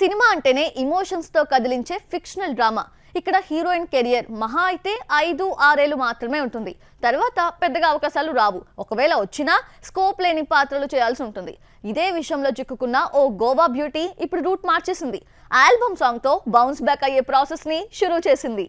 Cinema అంటేనే ఇమోషన్స్తో కదిలించే ఫిక్షనల్ డ్రామా. ఇక్కడ హీరోయిన్ కెరియర్ మహా అయితే ఐదు ఆరేళ్ళు మాత్రమే ఉంటుంది. తర్వాత పెద్దగా అవకాశాలు రావు. ఒకవేళ వచ్చినా స్కోప్ లేని పాత్రలు చేయాల్సి ఉంటుంది. ఇదే విషయంలో చిక్కుకున్న ఓ గోవా బ్యూటీ ఇప్పుడు రూట్ మార్చేసింది. ఆల్బమ్ సాంగ్తో బౌన్స్ బ్యాక్ అయ్యే ప్రాసెస్ని షురూ చేసింది.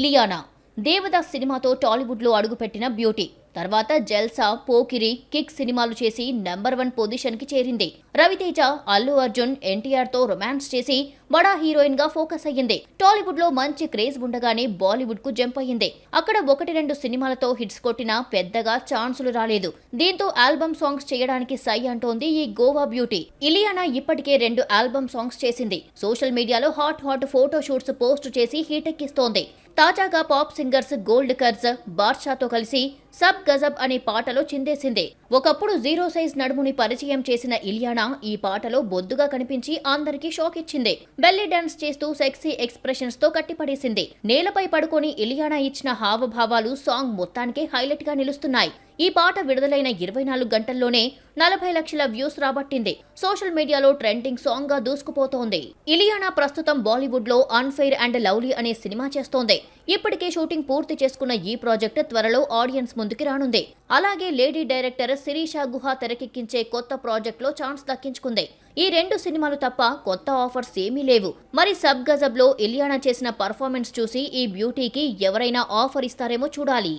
ఇలియానా దేవదాస్ సినిమాతో టాలీవుడ్లో అడుగుపెట్టిన బ్యూటీ. తర్వాత జల్సా పోకిరి కిక్ సినిమాలు చేసి నెంబర్ వన్ పొజిషన్కి చేరింది. రవితేజ అల్లు అర్జున్ ఎన్టీఆర్తో రొమాన్స్ చేసి బడా హీరోయిన్గా ఫోకస్ అయ్యింది. టాలీవుడ్లో మంచి క్రేజ్ ఉండగానే బాలీవుడ్కు జంప్ అయ్యింది. అక్కడ ఒకటి రెండు సినిమాలతో హిట్స్ కొట్టినా పెద్దగా ఛాన్సులు రాలేదు. దీంతో ఆల్బమ్ సాంగ్స్ చేయడానికి సై అంటోంది ఈ గోవా బ్యూటీ. ఇలియానా ఇప్పటికే రెండు ఆల్బమ్ సాంగ్స్ చేసింది. Social media hot hot photo shoots post చేసి హీటెక్కిస్తోంది. తాజాగా పాప్ సింగర్స్ గోల్డ్ కర్జ్ బాద్షాతో కలిసి సబ్ గజబ్ అనే పాటలో చిందేసింది. ఒకప్పుడు జీరో సైజ్ నడుముని పరిచయం చేసిన ఇలియానా ఈ పాటలో బొద్దుగా కనిపించి అందరికీ షాక్ ఇచ్చింది బెల్లీ డాన్స్ చేస్తూ సెక్సీ ఎక్స్ప్రెషన్స్తో కట్టిపడేసింది. నేలపై పడుకొని ఇలియానా ఇచ్చిన హావభావాలు సాంగ్ మొత్తానికి హైలైట్గా నిలుస్తున్నాయి. ఈ పాట విడుదలైన ఇరవై నాలుగు గంటల్లోనే నలభై లక్షల వ్యూస్ రాబట్టింది. సోషల్ మీడియాలో ట్రెండింగ్ సాంగ్గా దూసుకుపోతోంది. ఇలియానా ప్రస్తుతం బాలీవుడ్లో అన్ఫెయిర్ అండ్ లవ్లీ అనే సినిమా చేస్తోంది. ఇప్పటికే షూటింగ్ పూర్తి చేసుకున్న ఈ ప్రాజెక్ట్ త్వరలో ఆడియన్స్ ముందుకి రానుంది. అలాగే లేడీ డైరెక్టర్ శిరీష గుహ తెరకెక్కించే కొత్త ప్రాజెక్ట్లో ఛాన్స్ దక్కించుకుంది. ఈ రెండు సినిమాలు తప్ప కొత్త ఆఫర్స్ ఏమీ లేవు. మరి సబ్ గజబ్లో ఇలియానా చేసిన పర్ఫార్మెన్స్ చూసి ఈ బ్యూటీకి ఎవరైనా ఆఫర్ ఇస్తారేమో చూడాలి.